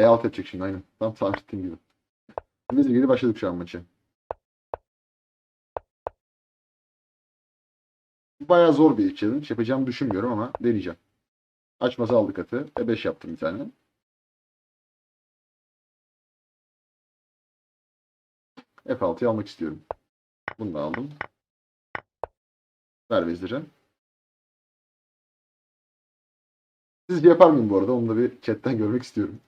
E6 yapacak şimdi aynen. Tam tahmin ettiğim gibi. Vezir geri başladık şu an maçı. Bayağı zor bir challenge. Yapacağımı düşünmüyorum ama deneyeceğim. Açmazı aldık atı. E5 yaptım bir tane. F6'yı almak istiyorum. Bunu da aldım. Ver veziri. Sizce yapar mıyım bu arada? Onu da bir chatten görmek istiyorum.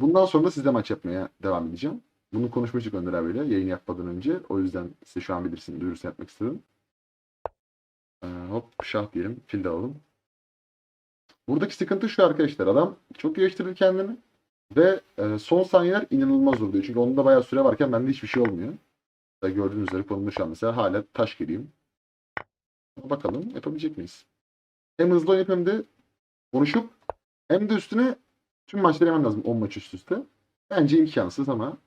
Bundan sonra da sizle maç yapmaya devam edeceğim. Bunu konuşmuştuk Önder abiyle yayın yapmadan önce. O yüzden size şu an bilirsin, duyurusunu yapmak istedim. Ee, hop şah diyelim. Fil de alalım. Buradaki sıkıntı şu arkadaşlar. Adam çok geliştirdi kendini. Ve e, son saniyeler inanılmaz oluyor. Çünkü onda bayağı süre varken bende hiçbir şey olmuyor. Da gördüğünüz üzere konumda şu an mesela hala taş gireyim. Bakalım yapabilecek miyiz? Hem hızlı oynayıp hem de konuşup hem de üstüne tüm maçları yemem lazım 10 maç üst üste. Bence imkansız ama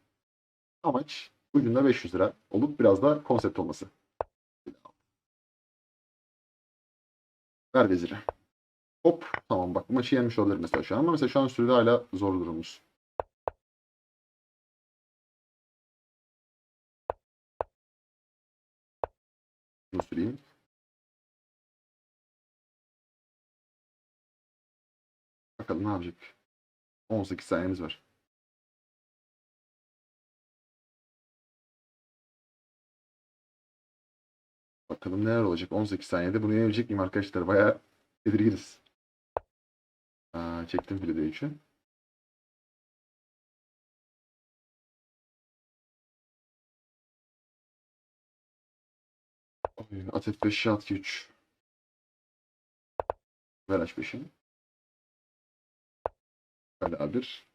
amaç ucunda 500 lira olup biraz da konsept olması. Ver veziri. Hop tamam bak bu maçı yenmiş olabilir mesela şu an ama mesela şu an sürede hala zor durumumuz. Bunu süreyim. Bakalım ne yapacak. 18 saniyemiz var. Bakalım neler olacak. 18 saniyede bunu yenebilecek miyim arkadaşlar? Bayağı tedirginiz. Aa, çektim bile de 3'ü. At F5, at 3. Ver aç 5'ini beraber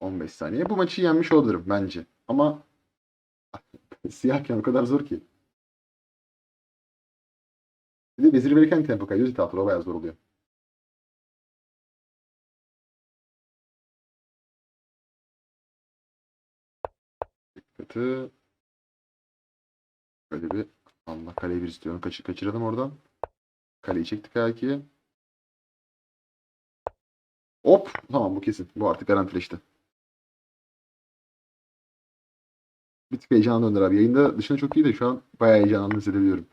...15 saniye. Bu maçı yenmiş olabilirim bence. Ama... Siyahken o kadar zor ki. Bir de vezir verirken tempo kaydediyoruz. İtafları bayağı zor oluyor. Dikkati. Böyle bir Allah kaleyi bir istiyorum. Kaçır, kaçıralım oradan. Kaleyi çektik A2'ye. Hop. Tamam bu kesin. Bu artık garantileşti. Bir tık heyecanlı Önder abi. Yayında dışında çok iyi de şu an bayağı heyecanlı hissedebiliyorum.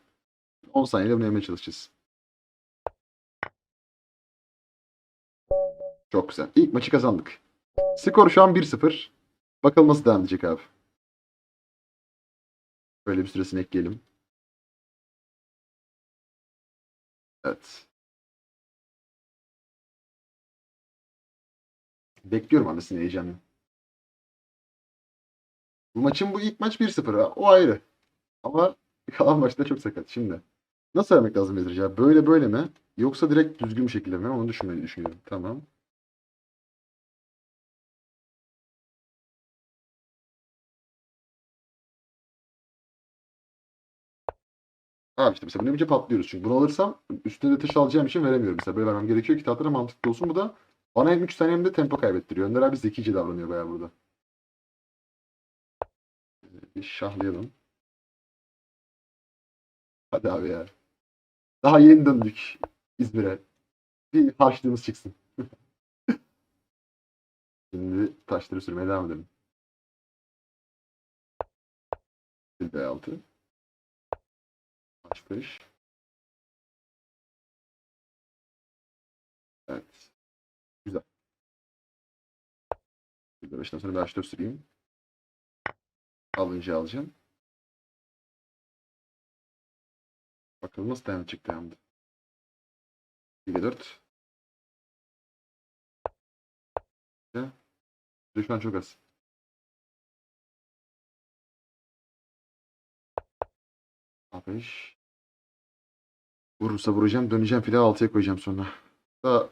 10 saniyede bunu yemeye çalışacağız. Çok güzel. İlk maçı kazandık. Skor şu an 1-0. Bakalım nasıl devam edecek abi. Böyle bir süresini ekleyelim. Evet. Bekliyorum annesini heyecanla. Bu maçın bu ilk maç 1-0 ha. O ayrı. Ama kalan maçta çok sakat. Şimdi nasıl vermek lazım Bedirci? Böyle böyle mi? Yoksa direkt düzgün bir şekilde mi? Onu düşünmeyi düşünüyorum. Tamam. Abi işte mesela yapınca patlıyoruz çünkü. Bunu alırsam üstüne de taş alacağım için veremiyorum. Mesela böyle vermem gerekiyor ki tahtlara mantıklı olsun. Bu da bana hem 3 tane hem de tempo kaybettiriyor. Önder abi zekice davranıyor bayağı burada. Bir şahlayalım. Hadi abi ya. Daha yeni döndük İzmir'e. Bir harçlığımız çıksın. Şimdi taşları sürmeye devam edelim. Bir B6. H5. Evet. Güzel. Bir de beşten sonra bir H4 süreyim. Alınca alacağım. Bakalım nasıl dayanı çıktı hem de. 1 4. Bir de şu an çok az. A5. Vurursa vuracağım. Döneceğim file 6'ya koyacağım sonra. Daha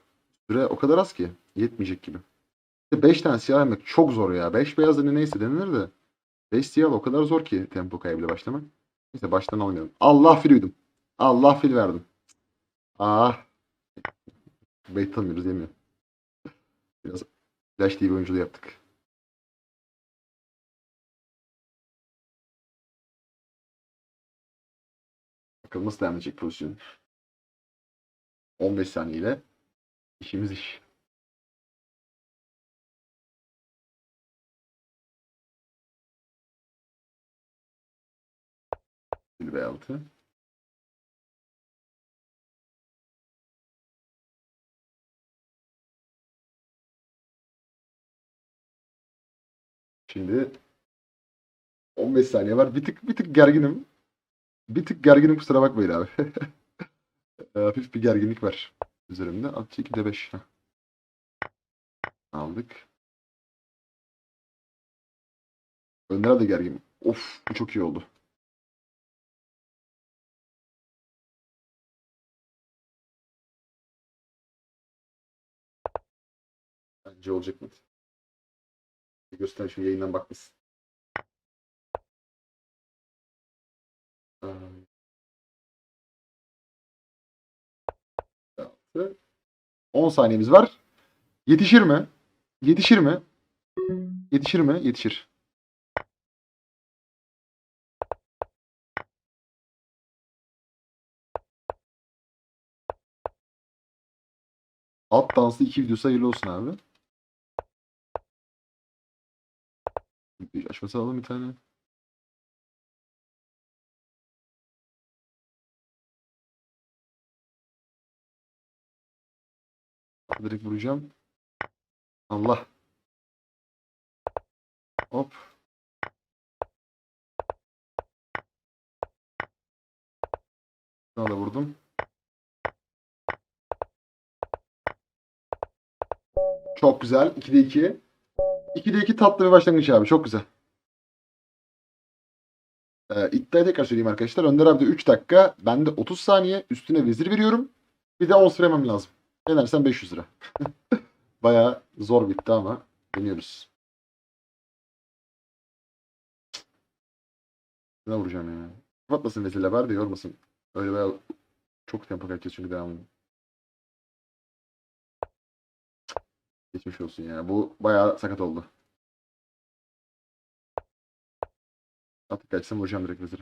süre o kadar az ki. Yetmeyecek gibi. 5 tane siyah yemek çok zor ya. 5 beyaz da neyse denilir de. 5 siyah o kadar zor ki tempo kaybıyla başlamak. Neyse baştan almayalım. Allah fil uydum. Allah fil verdim. Ah. Bait tanımıyoruz yemiyor. Biraz Flash TV oyunculuğu yaptık. Bakalım nasıl devam edecek pozisyon. 15 saniye ile işimiz iş. Bir ve altı. Şimdi 15 saniye var. Bir tık bir tık gerginim. Bir tık gerginim kusura bakmayın abi. E, Hafif bir gerginlik var üzerimde. At 2'de 5. Aldık. Önder de gergin. Of bu çok iyi oldu. Bence olacak mı? Göster şu yayından bakmışsın. Aa. Altı. 10 saniyemiz var. Yetişir mi? Yetişir mi? Yetişir mi? Yetişir. Alt danslı iki videosu hayırlı olsun abi. Açması alalım bir tane. Direkt vuracağım. Allah. Hop. Daha da vurdum. Çok güzel. 2'de 2. 2'de 2 tatlı bir başlangıç abi. Çok güzel. Ee, iddiayı tekrar söyleyeyim arkadaşlar. Önder abi de 3 dakika. Ben de 30 saniye. Üstüne vezir veriyorum. Bir de 10 süremem lazım. Yenersem 500 lira. Bayağı zor bitti ama deniyoruz. Ne vuracağım ya? Kapatmasın mesela var da yormasın. Öyle bayağı çok tempo kaçacağız çünkü devamlı. Geçmiş olsun ya. Bu bayağı sakat oldu. Artık kaçsam vuracağım direkt veziri.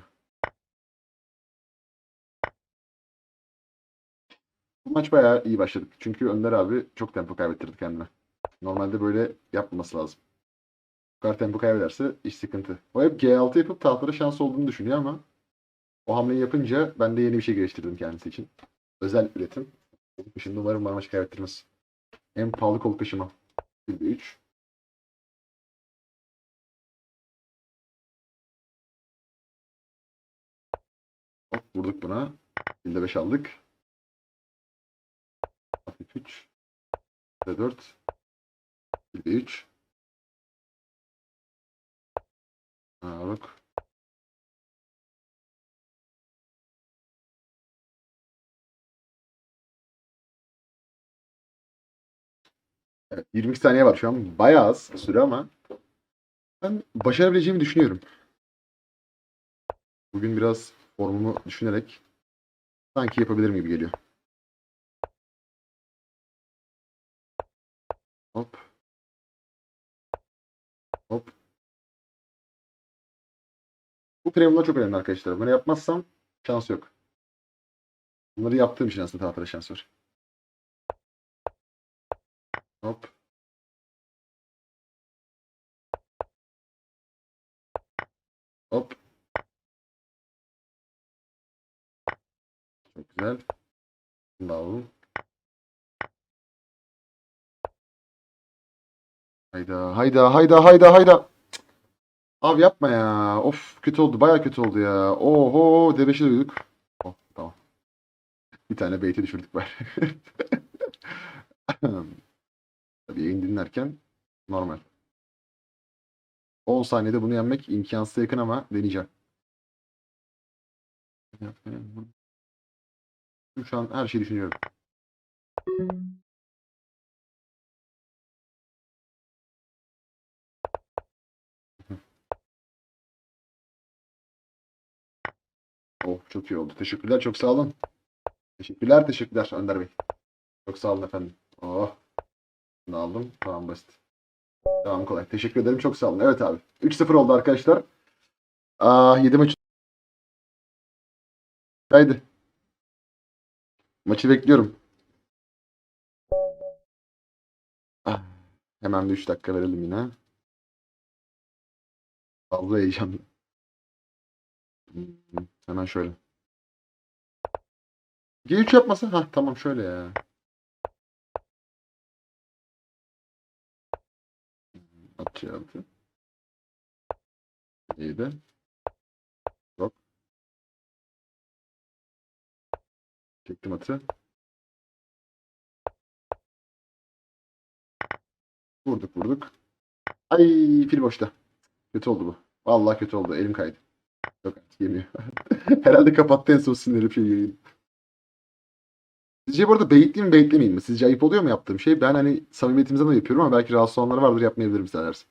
Bu maç bayağı iyi başladık. Çünkü Önder abi çok tempo kaybettirdi kendine. Normalde böyle yapmaması lazım. Bu kadar tempo kaybederse iş sıkıntı. O hep G6 yapıp tahtlara şans olduğunu düşünüyor ama o hamleyi yapınca ben de yeni bir şey geliştirdim kendisi için. Özel üretim. Şimdi umarım bana maçı kaybettirmez. En pahalı kol taşıma. 3. Hop vurduk buna. 5 aldık. Hafif 3. 4. 3. Ha. Evet, 22 saniye var şu an. Bayağı az süre ama ben başarabileceğimi düşünüyorum. Bugün biraz formumu düşünerek sanki yapabilirim gibi geliyor. Hop. Hop. Bu premiumlar çok önemli arkadaşlar. Bunu yapmazsam şans yok. Bunları yaptığım için aslında tahtara şans var. Hop. Hop. Çok güzel. Bunu alalım. Hayda, hayda, hayda, hayda, hayda. Abi yapma ya. Of kötü oldu. Baya kötü oldu ya. Oho D5'i duyduk. Oh, tamam. Bir tane bait'i düşürdük bari. Tabii yayın dinlerken normal. 10 saniyede bunu yenmek imkansıza yakın ama deneyeceğim. Şu an her şeyi düşünüyorum. Çok iyi oldu. Teşekkürler. Çok sağ olun. Teşekkürler. Teşekkürler Önder Bey. Çok sağ olun efendim. Oh. Bunu aldım. Tamam basit. Tamam kolay. Teşekkür ederim. Çok sağ olun. Evet abi. 3-0 oldu arkadaşlar. Aa 7 maç. Haydi. Maçı bekliyorum. Ah, hemen bir 3 dakika verelim yine. Fazla heyecanlı. Hmm, Hemen şöyle. G3 yapmasa. Ha tamam şöyle ya. Atçı altı. İyiydi. Yok. Çektim atı. Vurduk vurduk. Ay fil boşta. Kötü oldu bu. Vallahi kötü oldu. Elim kaydı. Yok artık yemiyor. Herhalde kapattı en son sinirli şey yayın. Sizce bu arada baitleyeyim mi baitlemeyeyim mi? Sizce ayıp oluyor mu yaptığım şey? Ben hani samimiyetimizden de yapıyorum ama belki rahatsız olanlar vardır yapmayabilirim isterlerse.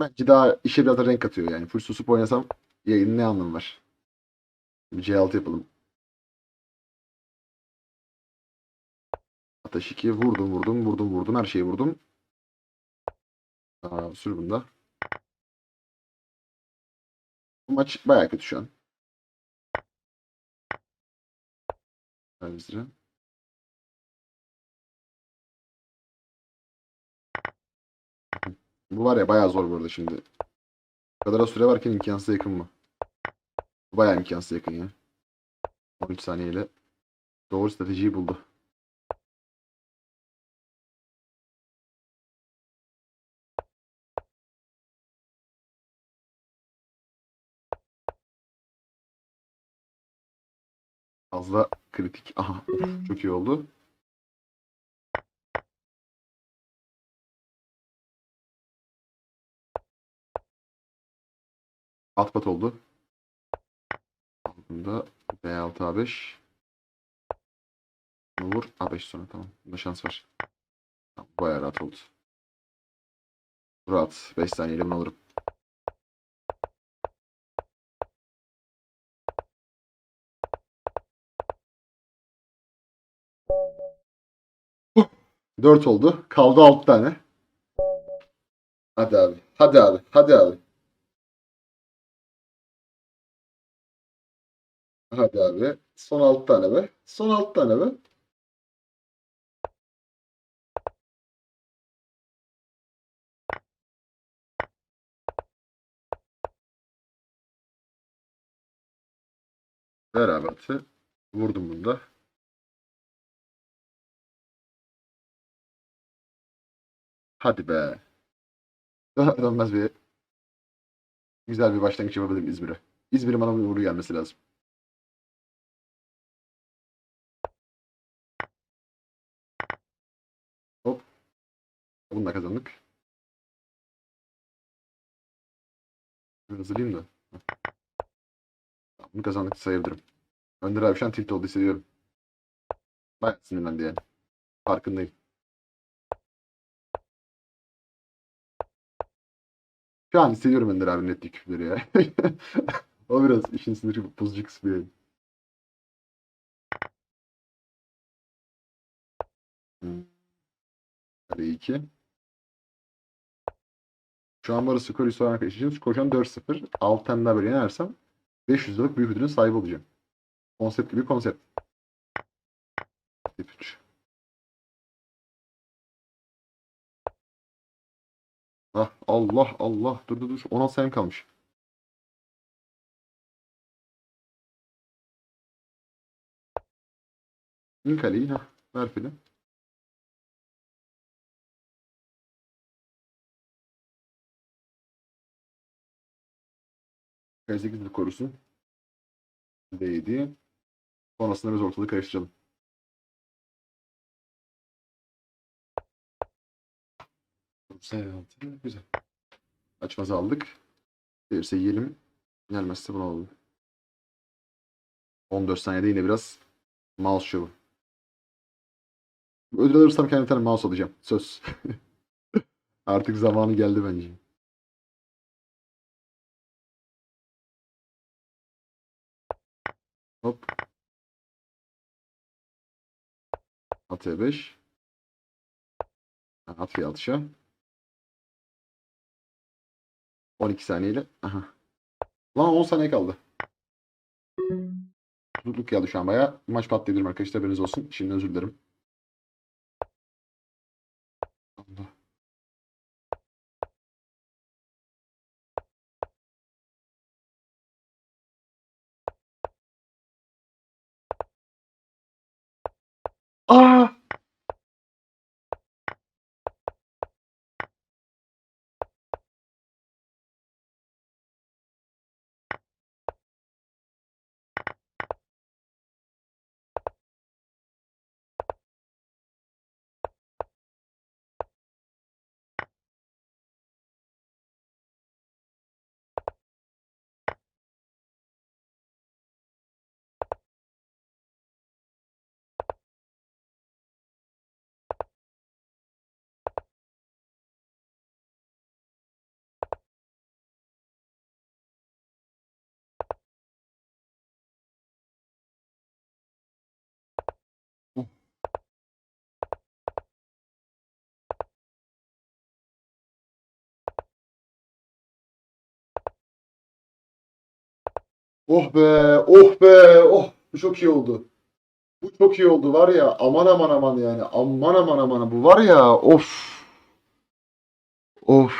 Bence daha işe biraz da renk katıyor yani. Full susup oynasam yayının ne anlamı var? Bir C6 yapalım. Ateş 2 vurdum vurdum vurdum vurdum her şeyi vurdum. Aa, sür bunda. Bu maç bayağı kötü şu an. Lira. Bu var ya bayağı zor bu arada şimdi. Bu kadar süre varken imkansıza yakın. Bu bayağı imkansıza yakın ya. 13 saniyeyle doğru stratejiyi buldu. Fazla kritik. Aha of, çok iyi oldu. Alt pat oldu. Bunda B6 A5. Bunu vur. A5 sonra tamam. Bunda şans var. Tamam, bayağı rahat oldu. Rahat. 5 saniyeyle bunu alırım. Dört oldu. Kaldı 6 tane. Hadi abi. Hadi abi. Hadi abi. Hadi abi. Son 6 tane be. Son 6 tane be. Ver abi. Vurdum bunda. Hadi be. Dönmez bir güzel bir başlangıç yapabilirim İzmir'e. İzmir'in bana bir uğru gelmesi lazım. Hop. Bunu da kazandık. Hazırlayayım da. Bunu kazandık sayabilirim. Önder abi şu an tilt oldu hissediyorum. Bayağı sinirlendi yani. Farkındayım. Şu an hissediyorum Önder abinin ettiği küfürleri ya. o biraz işin siniri bozucu kısmı yani. Hmm. Hadi 2. Şu an barı skor üstü olarak yaşayacağım. Skor şu an 4-0. 6 tane daha böyle yenersem 500 liralık büyük ödülün sahibi olacağım. Konsept gibi konsept. Tip 3. Ah Allah Allah dur dur dur 16 sayım kalmış. İn kaleyi ha ver fili. Kale 8 de korusun. Değdi. Sonrasında biz ortalığı karıştıralım. Güzel. Güzel. Açmazı aldık. Gelirse yiyelim. Gelmezse bunu alalım. 14 saniyede yine biraz mouse şovu. Ödül alırsam kendime bir tane mouse alacağım. Söz. Artık zamanı geldi bence. Hop. At E5. At F6'a. 12 saniyeyle. Aha. Lan 10 saniye kaldı. Tutukluk geldi şu an bayağı. Maç patlayabilirim arkadaşlar haberiniz olsun. Şimdi özür dilerim. Oh be, oh be, oh. Bu çok iyi oldu. Bu çok iyi oldu var ya. Aman aman aman yani. Aman aman aman. Bu var ya. Of. Of.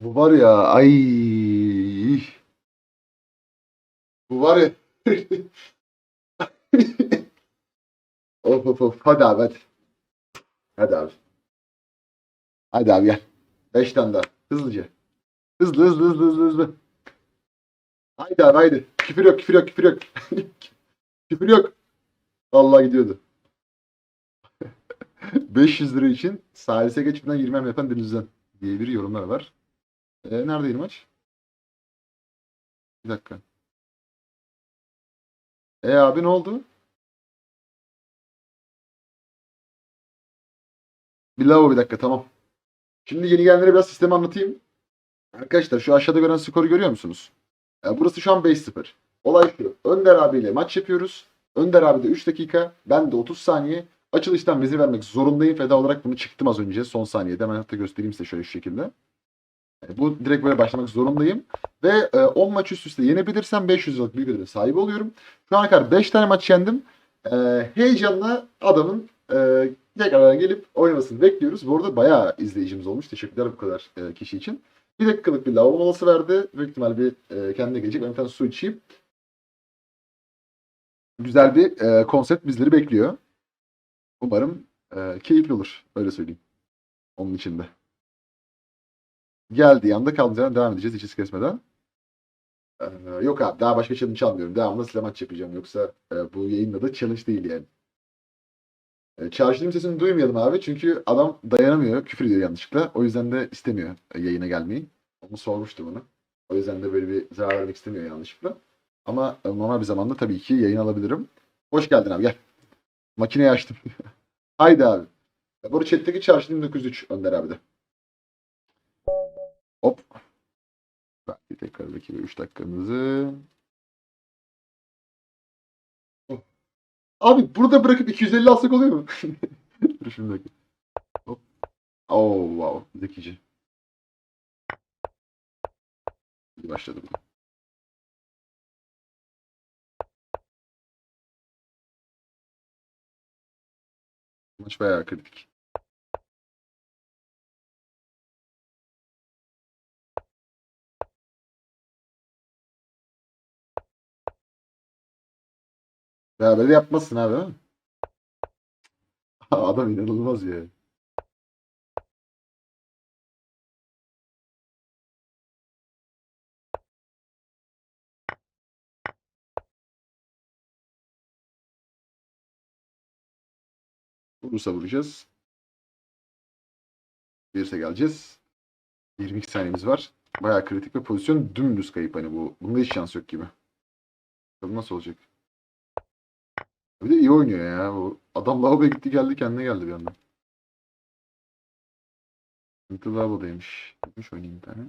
Bu var ya. Ay. Bu var ya. of of of. Hadi abi hadi. Hadi abi. Hadi abi gel. Beş tane daha. Hızlıca. Hızlı hızlı hızlı hızlı hızlı. Haydi abi haydi. Küfür yok küfür yok küfür yok. küfür yok. Vallahi gidiyordu. 500 lira için salise geçmeden girmem yapan denizden diye bir yorumlar var. E, neredeydi maç? Bir dakika. E abi ne oldu? Bir lavabo bir dakika tamam. Şimdi yeni gelenlere biraz sistemi anlatayım. Arkadaşlar şu aşağıda gören skoru görüyor musunuz? E, burası şu an 5-0. Olay şu. Önder abiyle maç yapıyoruz. Önder abi de 3 dakika. Ben de 30 saniye. Açılıştan vezir vermek zorundayım. Feda olarak bunu çıktım az önce. Son saniyede. Hemen hatta göstereyim size şöyle şu şekilde. E, Bu direkt böyle başlamak zorundayım. Ve e, 10 maç üst üste yenebilirsem 500 liralık büyük ödülün sahibi oluyorum. Şu ana kadar 5 tane maç yendim. E, heyecanla adamın e, tekrardan gelip oynamasını bekliyoruz. Bu arada bayağı izleyicimiz olmuş. Teşekkürler bu kadar e, kişi için. Bir dakikalık bir lavabo molası verdi. Büyük ihtimal bir e, kendine gelecek. Ben bir tane su içeyim. Güzel bir e, konsept bizleri bekliyor. Umarım e, keyifli olur. Öyle söyleyeyim. Onun içinde. Geldi. Yanında kaldığımız yerden devam edeceğiz. Hiç kesmeden. E, yok abi. Daha başka challenge almıyorum. Devamlı silah maç yapacağım. Yoksa e, bu yayında da challenge değil yani. E, Çarşıdığım sesini duymayalım abi. Çünkü adam dayanamıyor. Küfür ediyor yanlışlıkla. O yüzden de istemiyor e, yayına gelmeyi. Onu sormuştum onu. O yüzden de böyle bir zarar vermek istemiyor yanlışlıkla. Ama e, normal bir zamanda tabii ki yayın alabilirim. Hoş geldin abi gel. Makineyi açtım. Haydi abi. Bu chat'teki çarşı 1903 Önder abi de. Hop. Belki tekrar belki 3 dakikamızı. Abi burada bırakıp 250 alsak oluyor mu? Dur şimdi dakika. Hop. Oh wow. Zekice. İyi başladı bu. Maç bayağı kritik. Böyle yapmazsın abi değil? Adam inanılmaz ya. Vurursa vuracağız. Gelirse geleceğiz. 22 saniyemiz var. Bayağı kritik bir pozisyon. Dümdüz kayıp hani bu. Bunda hiç şans yok gibi. Bakalım nasıl olacak. Bir de iyi oynuyor ya. Bu adam lavaboya gitti geldi kendine geldi bir anda. Sıkıntı lavabodaymış. Gitmiş oynayayım bir tane.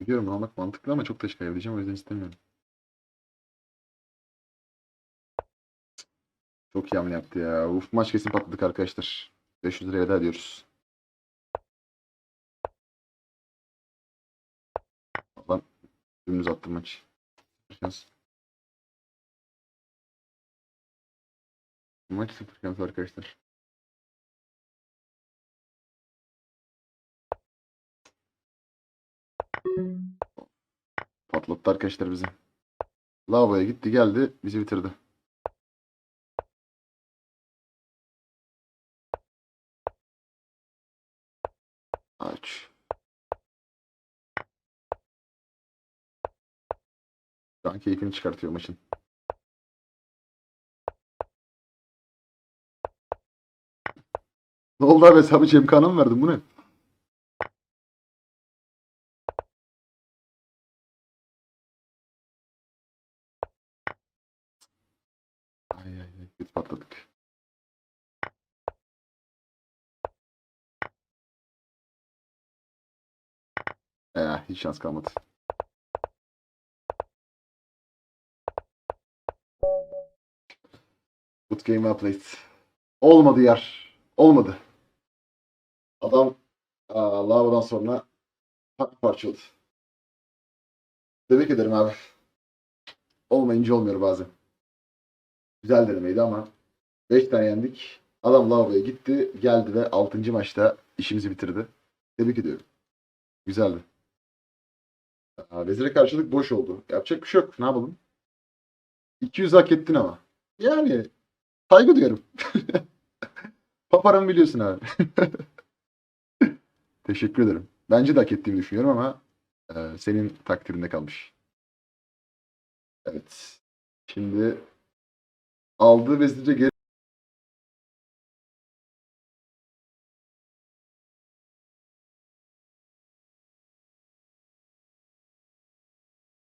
Biliyorum almak mantıklı ama çok taş kaybedeceğim o yüzden istemiyorum. Çok iyi hamle yaptı ya. Uf maç kesin patladık arkadaşlar. 500 liraya veda ediyoruz. Lan dümdüz attım maç. Şans. Maç sıfır şans arkadaşlar. Patlattı arkadaşlar bizi. Lavaboya gitti geldi bizi bitirdi. Aç. Şu an keyfini çıkartıyor maçın. Ne oldu abi hesabı Cemkan'a mı verdin bu ne? Hiç şans kalmadı. Good game well played. Olmadı yer. Olmadı. Adam lavadan sonra parça parçaladı. Tebrik ederim abi. Olmayınca olmuyor bazen. Güzel denemeydi ama 5 tane yendik. Adam lavaboya gitti, geldi ve 6. maçta işimizi bitirdi. Tebrik ediyorum. Güzeldi. Vezire karşılık boş oldu. Yapacak bir şey yok. Ne yapalım? 200 hak ettin ama. Yani saygı duyarım. Paparamı biliyorsun abi. Teşekkür ederim. Bence de hak ettiğimi düşünüyorum ama e, senin takdirinde kalmış. Evet. Şimdi aldığı vezire geri